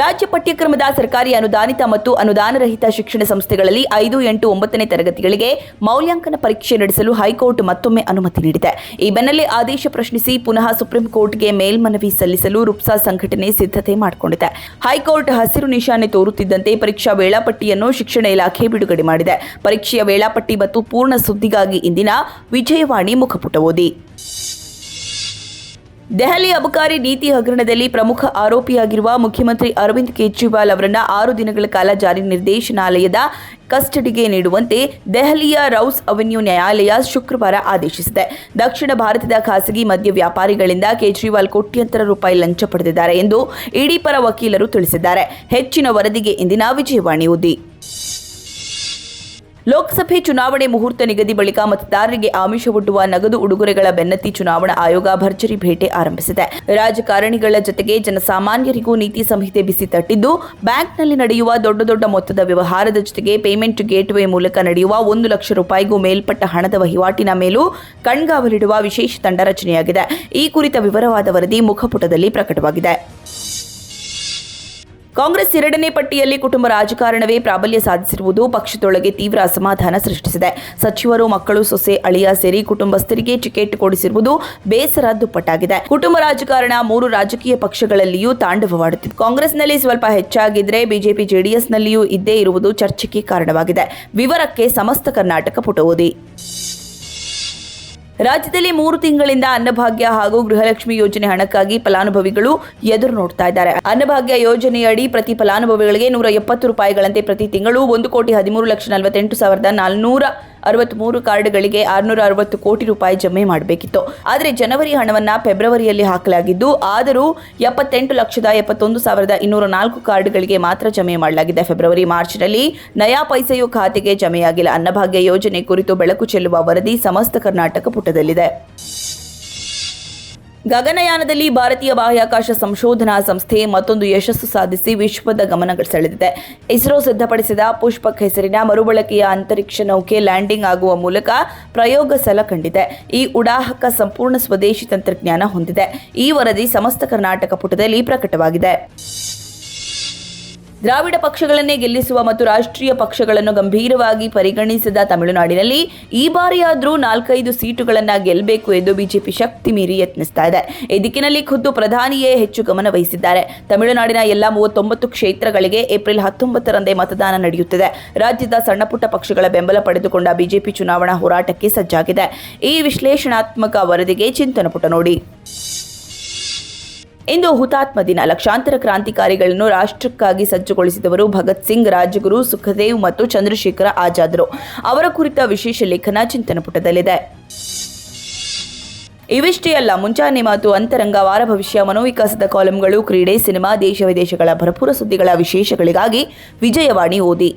ರಾಜ್ಯ ಪಠ್ಯಕ್ರಮದ ಸರ್ಕಾರಿ ಅನುದಾನಿತ ಮತ್ತು ಅನುದಾನರಹಿತ ಶಿಕ್ಷಣ ಸಂಸ್ಥೆಗಳಲ್ಲಿ ಐದು, ಎಂಟು, ಒಂಬತ್ತನೇ ತರಗತಿಗಳಿಗೆ ಮೌಲ್ಯಾಂಕನ ಪರೀಕ್ಷೆ ನಡೆಸಲು ಹೈಕೋರ್ಟ್ ಮತ್ತೊಮ್ಮೆ ಅನುಮತಿ ನೀಡಿದೆ. ಈ ಬೆನ್ನಲ್ಲೇ ಆದೇಶ ಪ್ರಶ್ನಿಸಿ ಪುನಃ ಸುಪ್ರೀಂ ಕೋರ್ಟ್ಗೆ ಮೇಲ್ಮನವಿ ಸಲ್ಲಿಸಲು ರುಪ್ಸಾ ಸಂಘಟನೆ ಸಿದ್ಧತೆ ಮಾಡಿಕೊಂಡಿದೆ. ಹೈಕೋರ್ಟ್ ಹಸಿರು ನಿಶಾನೆ ತೋರುತ್ತಿದ್ದಂತೆ ಪರೀಕ್ಷಾ ವೇಳಾಪಟ್ಟಿಯನ್ನು ಶಿಕ್ಷಣ ಇಲಾಖೆ ಬಿಡುಗಡೆ ಮಾಡಿದೆ. ಪರೀಕ್ಷೆಯ ವೇಳಾಪಟ್ಟಿ ಮತ್ತು ಪೂರ್ಣ ಸುದ್ದಿಗಾಗಿ ಇಂದಿನ ವಿಜಯವಾಣಿ ಮುಖಪುಟ ಓದಿ. ದೆಹಲಿ ಅಬಕಾರಿ ನೀತಿ ಹಗರಣದಲ್ಲಿ ಪ್ರಮುಖ ಆರೋಪಿಯಾಗಿರುವ ಮುಖ್ಯಮಂತ್ರಿ ಅರವಿಂದ್ ಕೇಜ್ರಿವಾಲ್ ಅವರನ್ನು ಆರು ದಿನಗಳ ಕಾಲ ಜಾರಿ ನಿರ್ದೇಶನಾಲಯದ ಕಸ್ಟಡಿಗೆ ನೀಡುವಂತೆ ದೆಹಲಿಯ ರೌಸ್ ಅವೆನ್ಯೂ ನ್ಯಾಯಾಲಯ ಶುಕ್ರವಾರ ಆದೇಶಿಸಿದೆ. ದಕ್ಷಿಣ ಭಾರತದ ಖಾಸಗಿ ಮದ್ಯ ವ್ಯಾಪಾರಿಗಳಿಂದ ಕೇಜ್ರಿವಾಲ್ ಕೋಟ್ಯಂತರ ರೂಪಾಯಿ ಲಂಚ ಪಡೆದಿದ್ದಾರೆ ಎಂದು ಇಡಿ ಪರ ವಕೀಲರು ತಿಳಿಸಿದ್ದಾರೆ. ಹೆಚ್ಚಿನ ವರದಿಗೆ ಇಂದಿನ ವಿಜಯವಾಣಿ ಉದ್ದಿ ಲೋಕಸಭೆ ಚುನಾವಣೆ ಮುಹೂರ್ತ ನಿಗದಿ ಬಳಿಕ ಮತದಾರರಿಗೆ ಆಮಿಷವೊಡ್ಡುವ ನಗದು ಉಡುಗೊರೆಗಳ ಬೆನ್ನತ್ತಿ ಚುನಾವಣಾ ಆಯೋಗ ಭರ್ಜರಿ ಭೇಟೆ ಆರಂಭಿಸಿದೆ. ರಾಜಕಾರಣಿಗಳ ಜತೆಗೆ ಜನಸಾಮಾನ್ಯರಿಗೂ ನೀತಿ ಸಂಹಿತೆ ಬಿಸಿ ತಟ್ಟಿದ್ದು, ಬ್ಯಾಂಕ್ನಲ್ಲಿ ನಡೆಯುವ ದೊಡ್ಡ ದೊಡ್ಡ ಮೊತ್ತದ ವ್ಯವಹಾರದ ಜೊತೆಗೆ ಪೇಮೆಂಟ್ ಗೇಟ್ವೇ ಮೂಲಕ ನಡೆಯುವ ಒಂದು ಲಕ್ಷ ರೂಪಾಯಿಗೂ ಮೇಲ್ಪಟ್ಟ ಹಣದ ವಹಿವಾಟಿನ ಮೇಲೂ ಕಣ್ಗಾವಲಿಡುವ ವಿಶೇಷ ತಂಡ ರಚನೆಯಾಗಿದೆ. ಈ ಕುರಿತ ವಿವರವಾದ ವರದಿ ಮುಖಪುಟದಲ್ಲಿ ಪ್ರಕಟವಾಗಿದೆ. ಕಾಂಗ್ರೆಸ್ ಎರಡನೇ ಪಟ್ಟಿಯಲ್ಲಿ ಕುಟುಂಬ ರಾಜಕಾರಣವೇ ಪ್ರಾಬಲ್ಯ ಸಾಧಿಸಿರುವುದು ಪಕ್ಷದೊಳಗೆ ತೀವ್ರ ಅಸಮಾಧಾನ ಸೃಷ್ಟಿಸಿದೆ. ಸಚಿವರು, ಮಕ್ಕಳು, ಸೊಸೆ, ಅಳಿಯ ಸೇರಿ ಕುಟುಂಬಸ್ಥರಿಗೆ ಟಿಕೆಟ್ ಕೊಡಿಸಿರುವುದು ಬೇಸರ ದುಪ್ಪಟ್ಟಾಗಿದೆ. ಕುಟುಂಬ ರಾಜಕಾರಣ ಮೂರು ರಾಜಕೀಯ ಪಕ್ಷಗಳಲ್ಲಿಯೂ ತಾಂಡವವಾಡುತ್ತಿದೆ. ಕಾಂಗ್ರೆಸ್ನಲ್ಲಿ ಸ್ವಲ್ಪ ಹೆಚ್ಚಾಗಿದ್ರೆ ಬಿಜೆಪಿ, ಜೆಡಿಎಸ್ನಲ್ಲಿಯೂ ಇದ್ದೇ ಇರುವುದು ಚರ್ಚೆಗೆ ಕಾರಣವಾಗಿದೆ. ವಿವರಕ್ಕೆ ಸಮಸ್ತ ಕರ್ನಾಟಕ ಪುಟ ಓದಿ ರಾಜ್ಯದಲ್ಲಿ ಮೂರು ತಿಂಗಳಿಂದ ಅನ್ನಭಾಗ್ಯ ಹಾಗೂ ಗೃಹಲಕ್ಷ್ಮಿ ಯೋಜನೆ ಹಣಕ್ಕಾಗಿ ಫಲಾನುಭವಿಗಳು ಎದುರು ನೋಡ್ತಾ ಇದ್ದಾರೆ. ಅನ್ನಭಾಗ್ಯ ಯೋಜನೆಯಡಿ ಪ್ರತಿ ಫಲಾನುಭವಿಗಳಿಗೆ ನೂರ ಎಪ್ಪತ್ತು ರೂಪಾಯಿಗಳಂತೆ ಪ್ರತಿ ತಿಂಗಳು ಒಂದು ಕೋಟಿ ಹದಿಮೂರು ಲಕ್ಷ ನಲವತ್ತೆಂಟು ಸಾವಿರದ ನಾಲ್ನೂರ ಅರವತ್ಮೂರು ಕಾರ್ಡ್ಗಳಿಗೆ ಆರುನೂರ ಅರವತ್ತು ಕೋಟಿ ರೂಪಾಯಿ ಜಮೆ ಮಾಡಬೇಕಿತ್ತು. ಆದರೆ ಜನವರಿ ಹಣವನ್ನ ಫೆಬ್ರವರಿಯಲ್ಲಿ ಹಾಕಲಾಗಿದ್ದು, ಆದರೂ ಎಪ್ಪತ್ತೆಂಟು ಲಕ್ಷದ ಎಪ್ಪತ್ತೊಂದು ಸಾವಿರದ ಇನ್ನೂರ ನಾಲ್ಕು ಕಾರ್ಡ್ಗಳಿಗೆ ಮಾತ್ರ ಜಮೆ ಮಾಡಲಾಗಿದೆ. ಫೆಬ್ರವರಿ, ಮಾರ್ಚ್ನಲ್ಲಿ ನಯಾ ಪೈಸೆಯು ಖಾತೆಗೆ ಜಮೆಯಾಗಿಲ್ಲ. ಅನ್ನಭಾಗ್ಯ ಯೋಜನೆ ಕುರಿತು ಬೆಳಕು ಚೆಲ್ಲುವ ವರದಿ ಸಮಸ್ತ ಕರ್ನಾಟಕ ಪುಟದಲ್ಲಿದೆ. ಗಗನಯಾನದಲ್ಲಿ ಭಾರತೀಯ ಬಾಹ್ಯಾಕಾಶ ಸಂಶೋಧನಾ ಸಂಸ್ಥೆ ಮತ್ತೊಂದು ಯಶಸ್ಸು ಸಾಧಿಸಿ ವಿಶ್ವದ ಗಮನ ಸೆಳೆದಿದೆ ಇಸ್ರೋ ಸಿದ್ಧಪಡಿಸಿದ ಪುಷ್ಪಕ್ ಹೆಸರಿನ ಮರುಬಳಕೆಯ ಅಂತರಿಕ್ಷ ನೌಕೆ ಲ್ಯಾಂಡಿಂಗ್ ಆಗುವ ಮೂಲಕ ಪ್ರಯೋಗ ಸಲ ಕಂಡಿದೆ. ಈ ಉಡಾಹಕ ಸಂಪೂರ್ಣ ಸ್ವದೇಶಿ ತಂತ್ರಜ್ಞಾನ ಹೊಂದಿದೆ. ಈ ವರದಿ ಸಮಸ್ತ ಕರ್ನಾಟಕ ಪುಟದಲ್ಲಿ ಪ್ರಕಟವಾಗಿದೆ. ದ್ರಾವಿಡ ಪಕ್ಷಗಳನ್ನೇ ಗೆಲ್ಲಿಸುವ ಮತ್ತು ರಾಷ್ಟ್ರೀಯ ಪಕ್ಷಗಳನ್ನು ಗಂಭೀರವಾಗಿ ಪರಿಗಣಿಸಿದ ತಮಿಳುನಾಡಿನಲ್ಲಿ ಈ ಬಾರಿಯಾದರೂ ನಾಲ್ಕೈದು ಸೀಟುಗಳನ್ನು ಗೆಲ್ಲಬೇಕು ಎಂದು ಬಿಜೆಪಿ ಶಕ್ತಿ ಮೀರಿ ಯತ್ನಿಸ್ತಾ ಇದೆ. ಈ ದಿಕ್ಕಿನಲ್ಲಿ ಖುದ್ದು ಪ್ರಧಾನಿಯೇ ಹೆಚ್ಚು ಗಮನ ವಹಿಸಿದ್ದಾರೆ. ತಮಿಳುನಾಡಿನ ಎಲ್ಲ ಮೂವತ್ತೊಂಬತ್ತು ಕ್ಷೇತ್ರಗಳಿಗೆ ಏಪ್ರಿಲ್ ಹತ್ತೊಂಬತ್ತರಂದೇ ಮತದಾನ ನಡೆಯುತ್ತಿದೆ. ರಾಜ್ಯದ ಸಣ್ಣಪುಟ್ಟ ಪಕ್ಷಗಳ ಬೆಂಬಲ ಪಡೆದುಕೊಂಡ ಬಿಜೆಪಿ ಚುನಾವಣಾ ಹೋರಾಟಕ್ಕೆ ಸಜ್ಜಾಗಿದೆ. ಈ ವಿಶ್ಲೇಷಣಾತ್ಮಕ ವರದಿಗೆ ಚಿಂತನ ಪುಟ ನೋಡಿ. ಇಂದು ಹುತಾತ್ಮ ದಿನ. ಲಕ್ಷಾಂತರ ಕ್ರಾಂತಿಕಾರಿಗಳನ್ನು ರಾಷ್ಟ್ರಕ್ಕಾಗಿ ಸಜ್ಜುಗೊಳಿಸಿದವರು ಭಗತ್ ಸಿಂಗ್, ರಾಜಗುರು ಸುಖದೇವ್ ಮತ್ತು ಚಂದ್ರಶೇಖರ ಆಜಾದರು. ಅವರ ಕುರಿತ ವಿಶೇಷ ಲೇಖನ ಚಿಂತನ ಪುಟದಲ್ಲಿದೆ. ಇವಿಷ್ಟೇ ಅಲ್ಲ ಮುಂಚಾನೆ ಮಾತು ಅಂತರಂಗ, ವಾರ ಭವಿಷ್ಯ, ಮನೋವಿಕಾಸದ ಕಾಲಂಗಳು, ಕ್ರೀಡೆ, ಸಿನಿಮಾ, ದೇಶ ವಿದೇಶಗಳ ಭರಪೂರ ಸುದ್ದಿಗಳ ವಿಶೇಷಗಳಿಗಾಗಿ ವಿಜಯವಾಣಿ ಓದಿ.